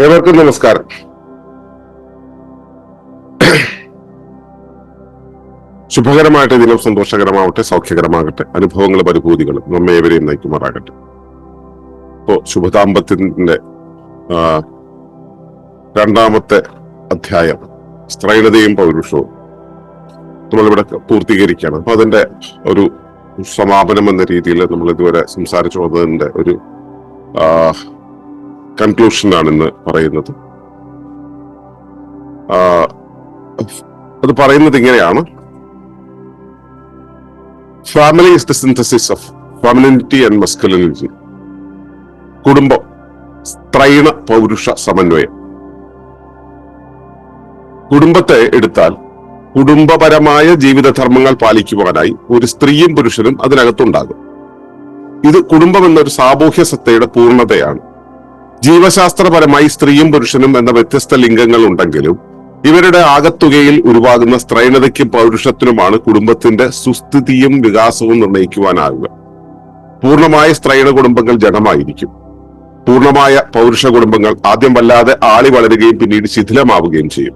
ഏവർക്കും നമസ്കാരം. ശുഭകരമായിട്ട് ദിനം സന്തോഷകരമാവട്ടെ സൗഖ്യകരമാകട്ടെ അനുഭവങ്ങളും അനുഭൂതികളും നമ്മെ ഏവരെയും നയിക്കുമാറാകട്ടെ. ഇപ്പോ ശുഭദാമ്പത്യത്തിന്റെ രണ്ടാമത്തെ അധ്യായം സ്ത്രൈണതയും പൗരുഷവും നമ്മളിവിടെ പൂർത്തീകരിക്കുകയാണ്. അപ്പൊ അതിന്റെ ഒരു സമാപനം എന്ന രീതിയിൽ നമ്മൾ ഇതുവരെ സംസാരിച്ചു വന്നതിന്റെ ഒരു കൺക്ലൂഷനാണ് ഇന്ന് പറയുന്നത്. അത് പറയുന്നത് ഇങ്ങനെയാണ്. Family is the synthesis of femininity and masculinity കുടുംബം സ്ത്രൈണ പൗരുഷ സമന്വയം. കുടുംബത്തെ എടുത്താൽ കുടുംബപരമായ ജീവിതധർമ്മങ്ങൾ പാലിക്കുവാനായി ഒരു സ്ത്രീയും പുരുഷനും അതിനകത്തുണ്ടാകും. ഇത് കുടുംബം എന്നൊരു സാമൂഹ്യ സത്തയുടെ പൂർണതയാണ്. ജീവശാസ്ത്രപരമായി സ്ത്രീയും പുരുഷനും എന്ന വ്യത്യസ്ത ലിംഗങ്ങൾ ഉണ്ടെങ്കിലും ഇവരുടെ ആകത്തുകയിൽ ഉരുവാകുന്ന സ്ത്രൈണതയ്ക്കും പൗരുഷത്തിനുമാണ് കുടുംബത്തിന്റെ സുസ്ഥിതിയും വികാസവും നിർണയിക്കുവാനാവുക പൂർണമായ സ്ത്രൈണ കുടുംബങ്ങൾ ജഡമായിരിക്കും പൂർണമായ പൗരുഷ കുടുംബങ്ങൾ ആദ്യം വല്ലാതെ ആളി വളരുകയും പിന്നീട് ശിഥിലമാവുകയും ചെയ്യും.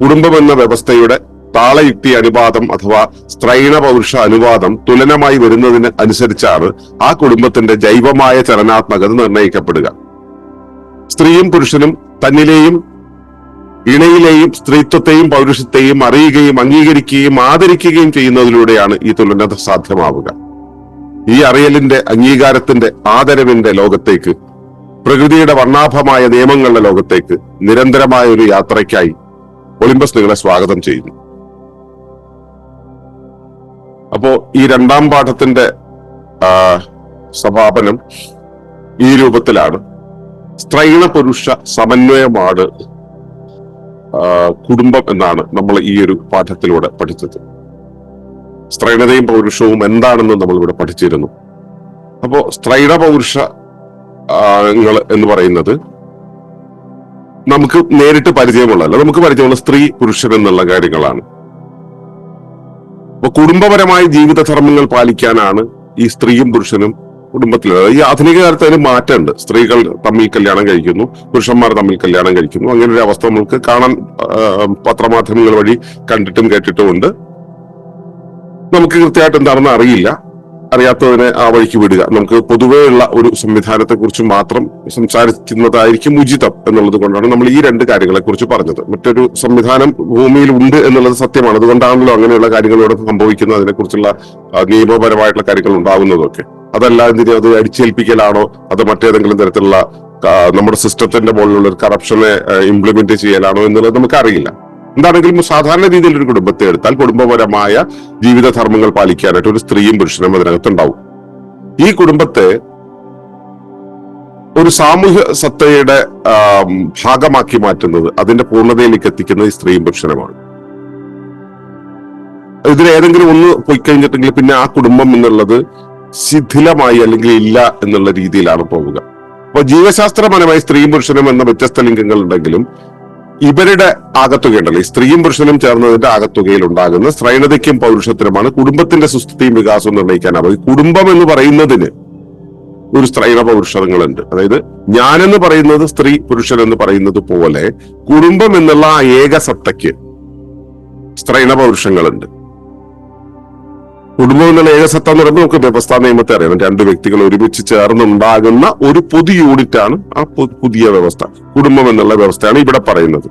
കുടുംബം എന്ന വ്യവസ്ഥയുടെ താളയുക്തി അനുപാതം അഥവാ സ്ത്രൈണ പൗരുഷ അനുപാതം തുലനമായി വരുന്നതിന് അനുസരിച്ചാണ് ആ കുടുംബത്തിന്റെ ജൈവമായ ചലനാത്മകത നിർണയിക്കപ്പെടുക സ്ത്രീയും പുരുഷനും തന്നിലെയും ഇണയിലെയും സ്ത്രീത്വത്തെയും പൗരുഷത്തെയും അറിയുകയും അംഗീകരിക്കുകയും ആദരിക്കുകയും ചെയ്യുന്നതിലൂടെയാണ് ഈ തുലനത സാധ്യമാവുക. ഈ അറിയലിന്റെ അംഗീകാരത്തിന്റെ ആദരവിന്റെ ലോകത്തേക്ക് പ്രകൃതിയുടെ വർണാഭമായ നിയമങ്ങളുടെ ലോകത്തേക്ക് നിരന്തരമായ ഒരു യാത്രയ്ക്കായി ഒളിമ്പസ് നിങ്ങളെ സ്വാഗതം ചെയ്യുന്നു. അപ്പോ ഈ രണ്ടാം പാഠത്തിന്റെ സമാപനം ഈ രൂപത്തിലാണ്. സ്ത്രൈണ പുരുഷ സമന്വയമാണ് കുടുംബം എന്നാണ് നമ്മൾ ഈ ഒരു പാഠത്തിലൂടെ പഠിച്ചത്. സ്ത്രൈണതയും പൗരുഷവും എന്താണെന്ന് നമ്മൾ ഇവിടെ പഠിച്ചിരുന്നു. അപ്പോ സ്ത്രൈണ പൗരുഷ എന്ന് പറയുന്നത് നമുക്ക് നേരിട്ട് പരിചയമുള്ളതല്ല നമുക്ക് പരിചയമുള്ള സ്ത്രീ പുരുഷൻ എന്നുള്ള കാര്യങ്ങളാണ്. അപ്പൊ കുടുംബപരമായ ജീവിതധർമ്മങ്ങൾ പാലിക്കാനാണ് ഈ സ്ത്രീയും പുരുഷനും കുടുംബത്തിലുള്ളത് ഈ ആധുനിക കാലത്ത് അതിന് മാറ്റമുണ്ട്. സ്ത്രീകൾ തമ്മിൽ കല്യാണം കഴിക്കുന്നു പുരുഷന്മാർ തമ്മിൽ കല്യാണം കഴിക്കുന്നു. അങ്ങനെ ഒരു അവസ്ഥ നമുക്ക് കാണാൻ പത്രമാധ്യമങ്ങൾ വഴി കണ്ടിട്ടും കേട്ടിട്ടുമുണ്ട്. നമുക്ക് കൃത്യമായിട്ട് എന്താണെന്ന് അറിയില്ല. അറിയാത്തതിനെ ആ വഴിക്ക് വിടുക. നമുക്ക് പൊതുവേ ഉള്ള ഒരു സംവിധാനത്തെ കുറിച്ച് മാത്രം സംസാരിക്കുന്നതായിരിക്കും ഉചിതം എന്നുള്ളത് കൊണ്ടാണ് നമ്മൾ ഈ രണ്ട് കാര്യങ്ങളെ കുറിച്ച് പറഞ്ഞത്. മറ്റൊരു സംവിധാനം ഭൂമിയിൽ ഉണ്ട് എന്നുള്ളത് സത്യമാണ്. അതുകൊണ്ടാണല്ലോ അങ്ങനെയുള്ള കാര്യങ്ങളോട് സംഭവിക്കുന്നത്. അതിനെക്കുറിച്ചുള്ള നിയമപരമായിട്ടുള്ള കാര്യങ്ങൾ ഉണ്ടാകുന്നതൊക്കെ അതല്ല എന്തിനും അത് അടിച്ചേൽപ്പിക്കലാണോ? അത് മറ്റേതെങ്കിലും തരത്തിലുള്ള നമ്മുടെ സിസ്റ്റത്തിന്റെ മുകളിലുള്ള ഒരു കറപ്ഷനെ ഇംപ്ലിമെന്റ് ചെയ്യലാണോ എന്നുള്ളത് നമുക്കറിയില്ല. എന്താണെങ്കിലും സാധാരണ രീതിയിൽ ഒരു കുടുംബത്തെ എടുത്താൽ കുടുംബപരമായ ജീവിത ധർമ്മങ്ങൾ പാലിക്കാനായിട്ട് ഒരു സ്ത്രീയും പുരുഷനും അതിനകത്തുണ്ടാവും. ഈ കുടുംബത്തെ ഒരു സാമൂഹ്യ സത്തയുടെ ഭാഗമാക്കി മാറ്റുന്നത് അതിന്റെ പൂർണതയിലേക്ക് എത്തിക്കുന്നത് ഈ സ്ത്രീയും പുരുഷനുമാണ്. ഇതിൽ ഏതെങ്കിലും ഒന്ന് പോയി കഴിഞ്ഞിട്ടെങ്കിൽ പിന്നെ ആ കുടുംബം എന്നുള്ളത് ശിഥിലമായി അല്ലെങ്കിൽ ഇല്ല എന്നുള്ള രീതിയിലാണ് പോവുക. അപ്പൊ ജീവശാസ്ത്രപരമായി സ്ത്രീയും പുരുഷനും എന്ന വ്യത്യസ്ത ലിംഗങ്ങൾ ഉണ്ടെങ്കിലും ഇവരുടെ ആകത്തുകയുണ്ടല്ലോ. ഈ സ്ത്രീയും പുരുഷനും ചേർന്നതിന്റെ ആകത്തുകയിൽ ഉണ്ടാകുന്ന ശ്രൈണതയ്ക്കും പൗരുഷത്തിനുമാണ് കുടുംബത്തിന്റെ സുസ്ഥിതിയും വികാസവും നിർണയിക്കാനാവുക കുടുംബം എന്ന് പറയുന്നതിന് ഒരു സ്ത്രൈണ പൗരുഷങ്ങളുണ്ട്. അതായത് ഞാനെന്ന് പറയുന്നത് സ്ത്രീ പുരുഷൻ എന്ന് പറയുന്നത് പോലെ കുടുംബം എന്നുള്ള ആ ഏകസത്തയ്ക്ക് സ്ത്രൈണ പൗരുഷങ്ങളുണ്ട്. കുടുംബം എന്നുള്ള ഏകസത്ത എന്ന് പറയുമ്പോൾ നമുക്ക് വ്യവസ്ഥാ നിയമത്തെ അറിയാം. രണ്ട് വ്യക്തികൾ ഒരുമിച്ച് ചേർന്നുണ്ടാകുന്ന ഒരു പുതിയ യൂണിറ്റ് ആണ് ആ പുതിയ വ്യവസ്ഥ. കുടുംബം എന്നുള്ള വ്യവസ്ഥയാണ് ഇവിടെ പറയുന്നത്.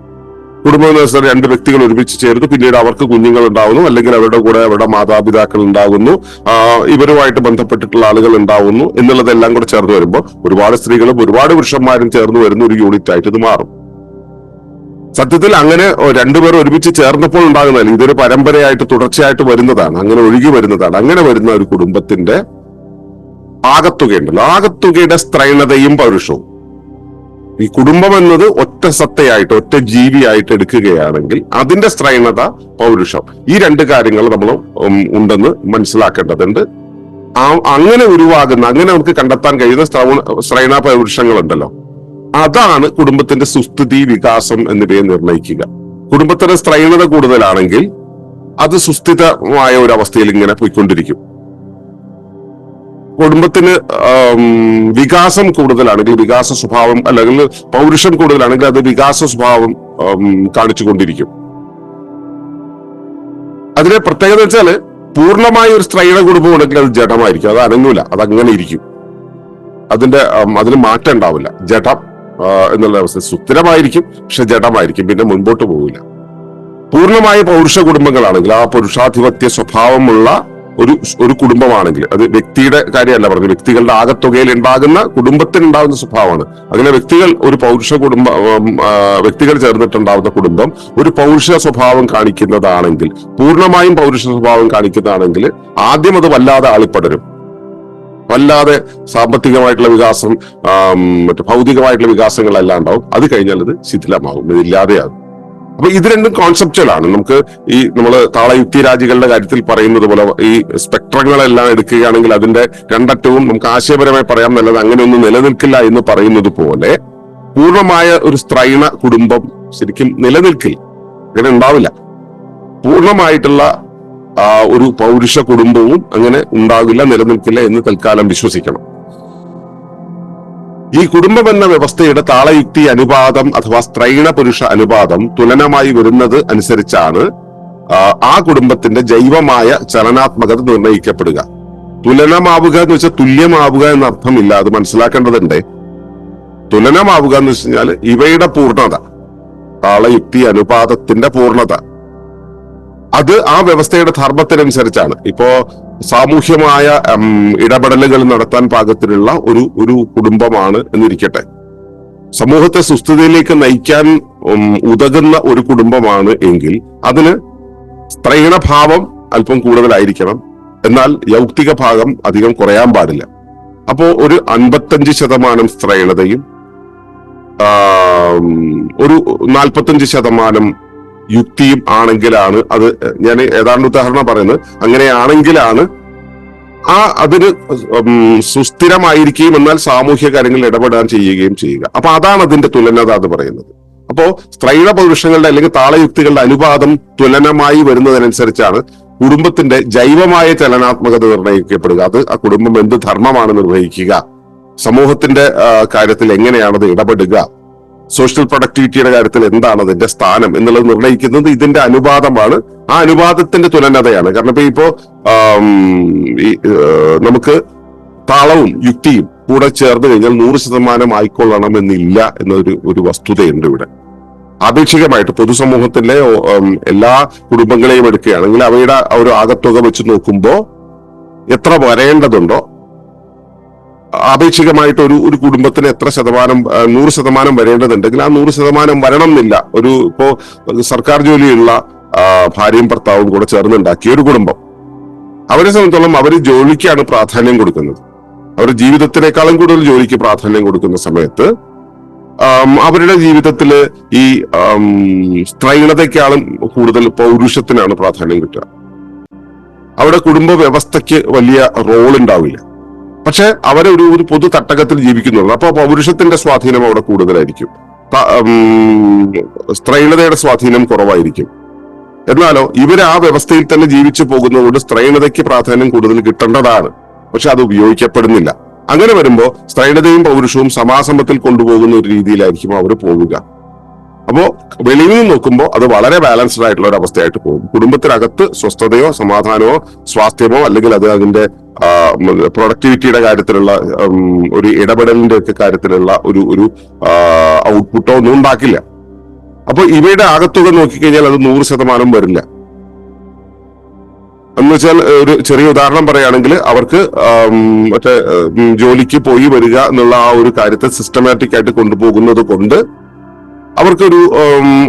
കുടുംബം എന്ന് വെച്ചാൽ രണ്ട് വ്യക്തികൾ ഒരുമിച്ച് ചേരുന്നു പിന്നീട് അവർക്ക് കുഞ്ഞുങ്ങൾ ഉണ്ടാവുന്നു അല്ലെങ്കിൽ അവരുടെ കൂടെ അവരുടെ മാതാപിതാക്കൾ ഉണ്ടാകുന്നു ഇവരുമായിട്ട് ബന്ധപ്പെട്ടിട്ടുള്ള ആളുകൾ ഉണ്ടാവുന്നു എന്നുള്ളതെല്ലാം കൂടെ ചേർന്ന് വരുമ്പോൾ ഒരുപാട് സ്ത്രീകളും ഒരുപാട് പുരുഷന്മാരും ചേർന്ന് വരുന്ന ഒരു യൂണിറ്റ് ആയിട്ട് ഇത് മാറും. സത്യത്തിൽ അങ്ങനെ രണ്ടുപേർ ഒരുമിച്ച് ചേർന്നപ്പോൾ ഉണ്ടാകുന്നതല്ല? ഇതൊരു പരമ്പരയായിട്ട് തുടർച്ചയായിട്ട് വരുന്നതാണ്. അങ്ങനെ ഒഴുകി വരുന്നതാണ്. അങ്ങനെ വരുന്ന ഒരു കുടുംബത്തിന്റെ ആകത്തുകയുണ്ടല്ലോ. ആകത്തുകയുടെ സ്ത്രൈണതയും പൗരുഷവും. ഈ കുടുംബം എന്നത് ഒറ്റ സത്തയായിട്ട് ഒറ്റ ജീവിയായിട്ട് എടുക്കുകയാണെങ്കിൽ അതിന്റെ സ്ത്രൈണത പൗരുഷം ഈ രണ്ട് കാര്യങ്ങൾ നമ്മൾ ഉണ്ടെന്ന് മനസ്സിലാക്കേണ്ടതുണ്ട്. അങ്ങനെ ഉരുവാകുന്ന അങ്ങനെ നമുക്ക് കണ്ടെത്താൻ കഴിയുന്ന സ്ത്രൈണ പൗരുഷങ്ങൾ പൗരുഷങ്ങളുണ്ടല്ലോ. അതാണ് കുടുംബത്തിന്റെ സുസ്ഥിതി വികാസം എന്നിവയെ നിർണയിക്കുക കുടുംബത്തിന്റെ സ്ത്രൈണത കൂടുതലാണെങ്കിൽ അത് സുസ്ഥിതമായ ഒരു അവസ്ഥയിൽ ഇങ്ങനെ പോയിക്കൊണ്ടിരിക്കും. കുടുംബത്തിന് വികാസം കൂടുതലാണെങ്കിൽ വികാസ സ്വഭാവം അല്ലെങ്കിൽ പൗരുഷം കൂടുതലാണെങ്കിൽ അത് വികാസ സ്വഭാവം കാണിച്ചുകൊണ്ടിരിക്കും. അതിന്റെ പ്രത്യേകത വെച്ചാൽ പൂർണമായ ഒരു സ്ത്രീയുടെ കുടുംബം ഉണ്ടെങ്കിൽ അത് ജഡമായിരിക്കും. അത് അനങ്ങൂല. അത് അങ്ങനെ ഇരിക്കും. അതിന്റെ അതിന് മാറ്റം ഉണ്ടാവില്ല. ജഡം എന്നുള്ള അവസ്ഥ. സുസ്ഥിരമായിരിക്കും പക്ഷെ ജഡമായിരിക്കും. പിന്നെ മുൻപോട്ട് പോകില്ല പൂർണമായ പൗരുഷ കുടുംബങ്ങളാണെങ്കിൽ ആ പുരുഷാധിപത്യ സ്വഭാവമുള്ള ഒരു ഒരു കുടുംബമാണെങ്കിൽ അത് വ്യക്തിയുടെ കാര്യമല്ല പറഞ്ഞു വ്യക്തികളുടെ ആകത്തുകയിൽ ഉണ്ടാകുന്ന കുടുംബത്തിന് ഉണ്ടാകുന്ന സ്വഭാവമാണ്. അങ്ങനെ വ്യക്തികൾ ഒരു പൗരുഷ കുടുംബ വ്യക്തികൾ ചേർന്നിട്ടുണ്ടാകുന്ന കുടുംബം ഒരു പൗരുഷ സ്വഭാവം കാണിക്കുന്നതാണെങ്കിൽ പൂർണമായും പൗരുഷ സ്വഭാവം കാണിക്കുന്നതാണെങ്കിൽ ആദ്യം അത് വല്ലാതെ ആളിപ്പടരും. വല്ലാതെ സാമ്പത്തികമായിട്ടുള്ള വികാസം മറ്റു ഭൗതികമായിട്ടുള്ള വികാസങ്ങളെല്ലാം ഉണ്ടാവും. അത് കഴിഞ്ഞാൽ അത് ശിഥിലമാകും. ഇതില്ലാതെയാകും അപ്പൊ ഇത് രണ്ടും കോൺസെപ്റ്റുകളാണ് നമുക്ക് ഈ നമ്മൾ താളയുക്തി രാജികളുടെ കാര്യത്തിൽ പറയുന്നത് പോലെ ഈ സ്പെക്ട്രങ്ങളെല്ലാം എടുക്കുകയാണെങ്കിൽ അതിന്റെ രണ്ടറ്റവും നമുക്ക് ആശയപരമായി പറയാം നല്ലത് അങ്ങനെയൊന്നും നിലനിൽക്കില്ല എന്ന് പറയുന്നത് പോലെ പൂർണമായ ഒരു സ്ത്രൈണ കുടുംബം ശരിക്കും നിലനിൽക്കില്ല. അങ്ങനെ ഉണ്ടാവില്ല. പൂർണമായിട്ടുള്ള ഒരു പൗരുഷ കുടുംബവും അങ്ങനെ ഉണ്ടാകില്ല നിലനിൽക്കില്ല എന്ന് തൽക്കാലം വിശ്വസിക്കണം. ഈ കുടുംബം എന്ന വ്യവസ്ഥയുടെ താളയുക്തി അനുപാതം അഥവാ സ്ത്രൈണ പുരുഷ അനുപാതം തുലനമായി വരുന്നത് അനുസരിച്ചാണ് ആ, കുടുംബത്തിന്റെ ജൈവമായ ചലനാത്മകത നിർണയിക്കപ്പെടുക തുലനമാവുക എന്ന് വെച്ചാൽ തുല്യമാവുക എന്ന അർത്ഥമില്ല അത് മനസ്സിലാക്കേണ്ടതുണ്ട്. തുലനമാവുക എന്ന് വെച്ച് കഴിഞ്ഞാൽ ഇവയുടെ പൂർണത താളയുക്തി അനുപാതത്തിന്റെ പൂർണത. അത് ആ വ്യവസ്ഥയുടെ ധർമ്മത്തിനനുസരിച്ചാണ്. ഇപ്പോ സാമൂഹ്യമായ ഇടപെടലുകൾ നടത്താൻ പാകത്തിലുള്ള ഒരു ഒരു കുടുംബമാണ് എന്നിരിക്കട്ടെ. സമൂഹത്തെ സുസ്ഥിതിയിലേക്ക് നയിക്കാൻ ഉതകുന്ന ഒരു കുടുംബമാണ് എങ്കിൽ അതിന് സ്ത്രീണഭാവം അല്പം കൂടുതലായിരിക്കണം. എന്നാൽ യൗക്തിക ഭാഗം അധികം കുറയാൻ പാടില്ല. അപ്പോ ഒരു അൻപത്തഞ്ച് ശതമാനം സ്ത്രീണതയും ഒരു നാൽപ്പത്തഞ്ച് ശതമാനം യുക്തിയും ആണെങ്കിലാണ് അത് ഞാൻ ഏതാണ്ട് ഉദാഹരണം പറയുന്നത് അങ്ങനെയാണെങ്കിലാണ് ആ അതിന് സുസ്ഥിരമായിരിക്കുകയും എന്നാൽ സാമൂഹ്യ കാര്യങ്ങളിൽ ഇടപെടാൻ ചെയ്യുകയും ചെയ്യുക. അപ്പൊ അതാണ് അതിന്റെ തുലനത എന്ന് പറയുന്നത്. അപ്പോ സ്ത്രൈണ പൗരുഷങ്ങളുടെ അല്ലെങ്കിൽ താളയുക്തികളുടെ അനുപാതം തുലനമായി വരുന്നതിനനുസരിച്ചാണ് കുടുംബത്തിന്റെ ജൈവമായ ചലനാത്മകത നിർണയിക്കപ്പെടുക അത് ആ കുടുംബം എന്ത് ധർമ്മമാണ് നിർവഹിക്കുക? സമൂഹത്തിന്റെ കാര്യത്തിൽ എങ്ങനെയാണത് ഇടപെടുക? സോഷ്യൽ പ്രൊഡക്ടിവിറ്റിയുടെ കാര്യത്തിൽ എന്താണ് അതിന്റെ സ്ഥാനം എന്നുള്ളത് നിർണയിക്കുന്നത് ഇതിന്റെ അനുപാതമാണ്. ആ അനുപാതത്തിന്റെ തുലനതയാണ്. കാരണം ഇപ്പൊ ഇപ്പോ നമുക്ക് താളവും യുക്തിയും കൂടെ ചേർന്ന് കഴിഞ്ഞാൽ നൂറ് ശതമാനം ആയിക്കൊള്ളണം എന്നില്ല എന്നൊരു ഒരു വസ്തുതയുണ്ട് ഇവിടെ. ആപേക്ഷികമായിട്ട് പൊതുസമൂഹത്തിലെ എല്ലാ കുടുംബങ്ങളെയും എടുക്കുകയാണെങ്കിൽ അവയുടെ ഒരു ആകത്തുക വെച്ച് നോക്കുമ്പോൾ എത്ര വരേണ്ടതുണ്ടോ ആപേക്ഷികമായിട്ട് ഒരു ഒരു കുടുംബത്തിന് എത്ര ശതമാനം നൂറ് ശതമാനം വരേണ്ടതുണ്ടെങ്കിൽ ആ നൂറ് ശതമാനം വരണം എന്നില്ല ഒരു ഇപ്പോ സർക്കാർ ജോലിയുള്ള ഭാര്യയും ഭർത്താവും കൂടെ ചേർന്നുണ്ടാക്കിയ ഒരു കുടുംബം. അവരെ സംബന്ധിച്ചോളം അവർ ജോലിക്കാണ് പ്രാധാന്യം കൊടുക്കുന്നത്. അവർ ജീവിതത്തിനേക്കാളും കൂടുതൽ ജോലിക്ക് പ്രാധാന്യം കൊടുക്കുന്ന സമയത്ത് അവരുടെ ജീവിതത്തിൽ ഈ സ്ത്രൈണതയ്ക്കാളും കൂടുതൽ പൗരുഷത്തിനാണ് പ്രാധാന്യം കിട്ടുക. അവിടെ കുടുംബ വ്യവസ്ഥയ്ക്ക് വലിയ റോൾ ഉണ്ടാവില്ല പക്ഷെ അവരെ ഒരു ഒരു പൊതു തട്ടകത്തിൽ ജീവിക്കുന്നുണ്ട് അപ്പൊ പൗരുഷത്തിന്റെ സ്വാധീനം അവിടെ കൂടുതലായിരിക്കും. സ്ത്രൈണതയുടെ സ്വാധീനം കുറവായിരിക്കും. എന്നാലോ ഇവർ ആ വ്യവസ്ഥയിൽ തന്നെ ജീവിച്ചു പോകുന്നതുകൊണ്ട് സ്ത്രൈണതയ്ക്ക് പ്രാധാന്യം കൂടുതൽ കിട്ടേണ്ടതാണ്. പക്ഷെ അത് ഉപയോഗിക്കപ്പെടുന്നില്ല. അങ്ങനെ വരുമ്പോൾ സ്ത്രൈണതയും പൗരുഷവും സമാസമത്തിൽ കൊണ്ടുപോകുന്ന ഒരു രീതിയിലായിരിക്കും അവർ പോവുക? അപ്പോ വെളിയിൽ നിന്ന് നോക്കുമ്പോൾ അത് വളരെ ബാലൻസ്ഡ് ആയിട്ടുള്ള ഒരു അവസ്ഥയായിട്ട് പോകും. കുടുംബത്തിനകത്ത് സ്വസ്ഥതയോ സമാധാനമോ സ്വാസ്ഥ്യമോ അല്ലെങ്കിൽ അത് അതിന്റെ പ്രൊഡക്ടിവിറ്റിയുടെ കാര്യത്തിലുള്ള ഒരു ഇടപെടലിന്റെ ഒക്കെ കാര്യത്തിലുള്ള ഒരു ഒരു ഔട്ട്പുട്ടോ ഒന്നും ഉണ്ടാക്കില്ല. അപ്പൊ ഇവയുടെ ആകത്തുക നോക്കിക്കഴിഞ്ഞാൽ അത് നൂറ് ശതമാനം വരില്ല. എന്ന് വെച്ചാൽ ഒരു ചെറിയ ഉദാഹരണം പറയുകയാണെങ്കിൽ അവർക്ക് മറ്റേ ജോലിക്ക് പോയി വരിക എന്നുള്ള ആ ഒരു കാര്യത്തെ സിസ്റ്റമാറ്റിക് ആയിട്ട് കൊണ്ടുപോകുന്നത് കൊണ്ട് അവർക്കൊരു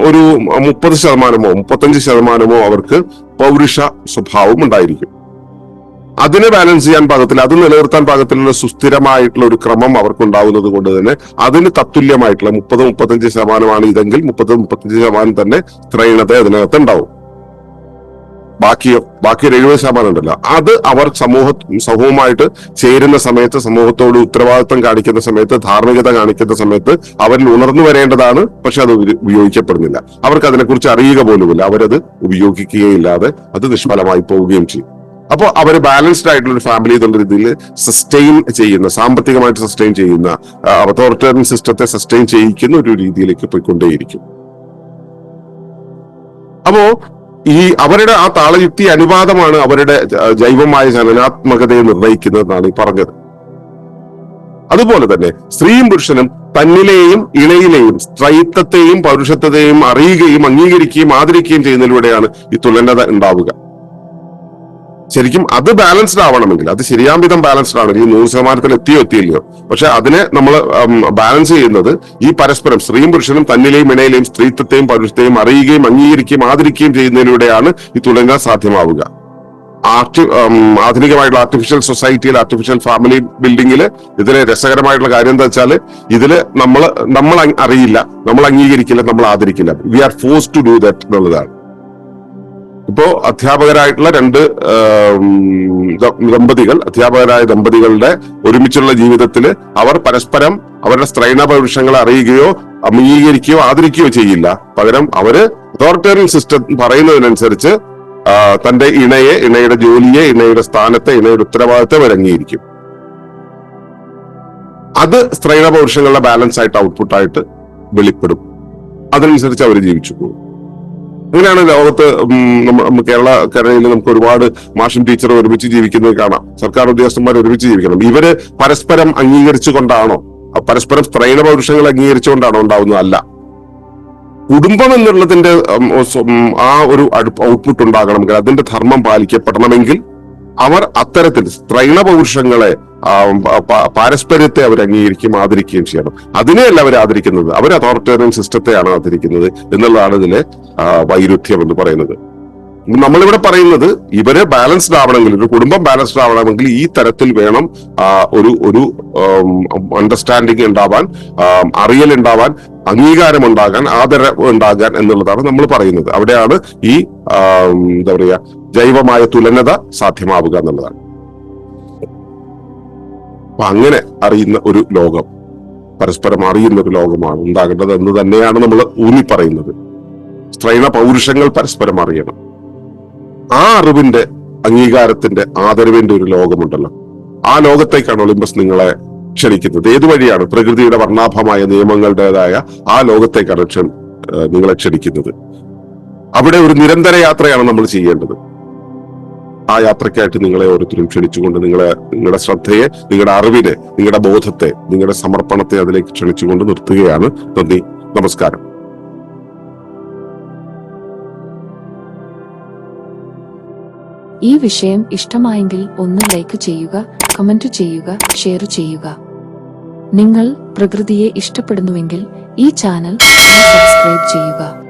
ഒരു മുപ്പത് ശതമാനമോ മുപ്പത്തഞ്ച് ശതമാനമോ അവർക്ക് പൗരുഷ സ്വഭാവം ഉണ്ടായിരിക്കും. അതിനെ ബാലൻസ് ചെയ്യാൻ പാകത്തിൽ അത് നിലനിർത്താൻ പാകത്തിലുള്ള സുസ്ഥിരമായിട്ടുള്ള ഒരു ക്രമം അവർക്ക് ഉണ്ടാവുന്നത് കൊണ്ട് തന്നെ അതിന് തത്തുല്യമായിട്ടുള്ള മുപ്പത് മുപ്പത്തഞ്ച് ശതമാനമാണ് ഇതെങ്കിൽ മുപ്പത് മുപ്പത്തഞ്ച് ശതമാനം തന്നെ ത്രൈണത അതിനകത്ത് ഉണ്ടാവും. ബാക്കിയോ ബാക്കി ഒരു എഴുപത് ശതമാനം ഉണ്ടല്ലോ. അത് അവർ സമൂഹ സമൂഹമായിട്ട് ചേരുന്ന സമയത്ത് സമൂഹത്തോട് ഉത്തരവാദിത്വം കാണിക്കുന്ന സമയത്ത് ധാർമ്മികത കാണിക്കുന്ന സമയത്ത് അവരിൽ ഉണർന്നു വരേണ്ടതാണ്. പക്ഷെ അത് ഉപ- ഉപയോഗിക്കപ്പെടുന്നില്ല. അവർക്ക് അതിനെക്കുറിച്ച് അറിയുക പോലുമില്ല. അവരത് ഉപയോഗിക്കുകയില്ലാതെ അത് നിഷ്ഫലമായി പോവുകയും ചെയ്യും. അപ്പോൾ അവർ ബാലൻസ്ഡ് ആയിട്ടുള്ള ഒരു ഫാമിലി എന്നുള്ള രീതിയിൽ സസ്റ്റെയിൻ ചെയ്യുന്ന സാമ്പത്തികമായിട്ട് സസ്റ്റെയിൻ ചെയ്യുന്ന അതോറിറ്റേറിയൻ സിസ്റ്റത്തെ സസ്റ്റെയിൻ ചെയ്യിക്കുന്ന ഒരു രീതിയിലേക്ക് പോയിക്കൊണ്ടേയിരിക്കും. അപ്പോ ഈ അവരുടെ ആ താളയുക്തി അനുപാതമാണ് അവരുടെ ജൈവമായ ചലനാത്മകതയെ നിർണയിക്കുന്നതെന്നാണ് ഈ പറഞ്ഞത്. അതുപോലെ തന്നെ സ്ത്രീയും പുരുഷനും തന്നിലെയും ഇണയിലെയും സ്ത്രൈത്വത്തെയും പൗരുഷത്വത്തെയും അറിയുകയും അംഗീകരിക്കുകയും ആദരിക്കുകയും ചെയ്യുന്നതിലൂടെയാണ് ഈ തുലനത ഉണ്ടാവുക. ശരിക്കും അത് ബാലൻസ്ഡ് ആവണമെങ്കിൽ അത് ശരിയാം വിധം ബാലൻസ്ഡ് ആവണം ഈ നൂറ് ശതമാനത്തിൽ എത്തിയോ എത്തിയില്ലയോ. പക്ഷെ അതിനെ നമ്മൾ ബാലൻസ് ചെയ്യുന്നത് ഈ പരസ്പരം സ്ത്രീയും പുരുഷനും തന്നിലെയും ഇണയിലെയും സ്ത്രീത്വത്തെയും പൗരുഷത്തെയും അറിയുകയും അംഗീകരിക്കുകയും ആദരിക്കുകയും ചെയ്യുന്നതിലൂടെയാണ് ഈ തുലന സാധ്യമാവുക. ആർട്ടി ആധുനികമായിട്ടുള്ള ആർട്ടിഫിഷ്യൽ സൊസൈറ്റിയിൽ ആർട്ടിഫിഷ്യൽ ഫാമിലി ബിൽഡിങ്ങിൽ ഇതിലെ രസകരമായിട്ടുള്ള കാര്യം എന്താ വെച്ചാൽ ഇതിൽ നമ്മൾ നമ്മൾ അറിയില്ല നമ്മൾ അംഗീകരിക്കില്ല നമ്മൾ ആദരിക്കില്ല. We are forced to do that എന്നുള്ളതാണ്. ഇപ്പോ അധ്യാപകരായിട്ടുള്ള രണ്ട് ദമ്പതികൾ അധ്യാപകരായ ദമ്പതികളുടെ ഒരുമിച്ചുള്ള ജീവിതത്തിൽ അവർ പരസ്പരം അവരുടെ സ്ത്രൈണ പൗരുഷങ്ങളെ അറിയുകയോ അംഗീകരിക്കുകയോ ആദരിക്കുകയോ ചെയ്യില്ല. പകരം അവർ അതോറിറ്റേറിയൻ സിസ്റ്റം പറയുന്നതിനനുസരിച്ച് തന്റെ ഇണയെ ഇണയുടെ ജോലിയെ ഇണയുടെ സ്ഥാനത്തെ ഇണയുടെ ഉത്തരവാദിത്തം അംഗീകരിക്കും. അത് സ്ത്രൈണ പൗരുഷങ്ങളുടെ ബാലൻസ് ആയിട്ട് ഔട്ട്പുട്ടായിട്ട് വെളിപ്പെടും. അതനുസരിച്ച് അവർ ജീവിച്ചു പോകും. അങ്ങനെയാണ് ലോകത്ത് കേരള കരയിൽ നമുക്ക് ഒരുപാട് മാഷൻ ടീച്ചർ ഒരുമിച്ച് ജീവിക്കുന്നത് കാണാം. സർക്കാർ ഉദ്യോഗസ്ഥന്മാർ ഒരുമിച്ച് ജീവിക്കണം. ഇവർ പരസ്പരം അംഗീകരിച്ചു കൊണ്ടാണോ പരസ്പരം സ്ത്രൈണ പൗരുഷങ്ങൾ അംഗീകരിച്ചുകൊണ്ടാണോ ഉണ്ടാവുന്നത് അല്ല കുടുംബം എന്നുള്ളതിന്റെ ആ ഒരു ഔട്ട്പുട്ട് ഉണ്ടാകണമെങ്കിൽ അതിന്റെ ധർമ്മം പാലിക്കപ്പെടണമെങ്കിൽ അവർ അത്തരത്തിൽ സ്ത്രൈണ പൗരുഷങ്ങളെ പാരസ്പര്യത്തെ അവർ അംഗീകരിക്കുകയും ആദരിക്കുകയും ചെയ്യണം. അതിനെയല്ല അവർ ആദരിക്കുന്നത്. അവർ അതോറിറ്റേറിയൻ സിസ്റ്റത്തെയാണ് ആദരിക്കുന്നത് എന്നുള്ളതാണ് ഇതിലെ വൈരുദ്ധ്യം എന്ന് പറയുന്നത്. നമ്മളിവിടെ പറയുന്നത് ഇവരെ ബാലൻസ്ഡ് ആവണമെങ്കിൽ ഒരു കുടുംബം ബാലൻസ്ഡ് ആവണമെങ്കിൽ ഈ തരത്തിൽ വേണം ഒരു ഒരു അണ്ടർസ്റ്റാൻഡിങ് ഉണ്ടാവാൻ അറിയൽ ഉണ്ടാവാൻ അംഗീകാരം ഉണ്ടാകാൻ ആദരവ് ഉണ്ടാകാൻ എന്നുള്ളതാണ് നമ്മൾ പറയുന്നത്. അവിടെയാണ് ഈ എന്താ പറയാ ജൈവമായ തുലനത സാധ്യമാവുക എന്നുള്ളതാണ്. അപ്പൊ അങ്ങനെ അറിയുന്ന ഒരു ലോകം പരസ്പരം അറിയുന്ന ഒരു ലോകമാണ് ഉണ്ടാകേണ്ടത് എന്ന് തന്നെയാണ് നമ്മൾ ഊന്നി പറയുന്നത് സ്ത്രൈണ പൗരുഷങ്ങൾ പരസ്പരം അറിയണം. ആ അറിവിന്റെ അംഗീകാരത്തിന്റെ ആദരവിന്റെ ഒരു ലോകമുണ്ടല്ലോ. ആ ലോകത്തേക്കാണ് ഒളിമ്പസ് നിങ്ങളെ ക്ഷണിക്കുന്നത്. ഏതു വഴിയാണ്? പ്രകൃതിയുടെ വർണാഭമായ നിയമങ്ങളുടേതായ ആ ലോകത്തേക്കാണ് നിങ്ങളെ ക്ഷണിക്കുന്നത്. അവിടെ ഒരു നിരന്തര യാത്രയാണ് നമ്മൾ ചെയ്യേണ്ടത്. ആ യാത്രയ്ക്കായിട്ട് നിങ്ങളെ ഓരോരുത്തരും ക്ഷണിച്ചുകൊണ്ട് നിങ്ങളെ നിങ്ങളുടെ ശ്രദ്ധയെ നിങ്ങളുടെ അറിവിനെ നിങ്ങളുടെ ബോധത്തെ നിങ്ങളുടെ സമർപ്പണത്തെ അതിലേക്ക് ക്ഷണിച്ചുകൊണ്ട് നിർത്തുകയാണ്. നന്ദി. നമസ്കാരം. ഈ വിഷയം ഇഷ്ടമായെങ്കിൽ ഒന്ന് ലൈക്ക് ചെയ്യുക കമന്റ് ചെയ്യുക ഷെയർ ചെയ്യുക. നിങ്ങൾ പ്രകൃതിയെ ഇഷ്ടപ്പെടുന്നുവെങ്കിൽ ഈ ചാനൽ സബ്സ്ക്രൈബ് ചെയ്യുക.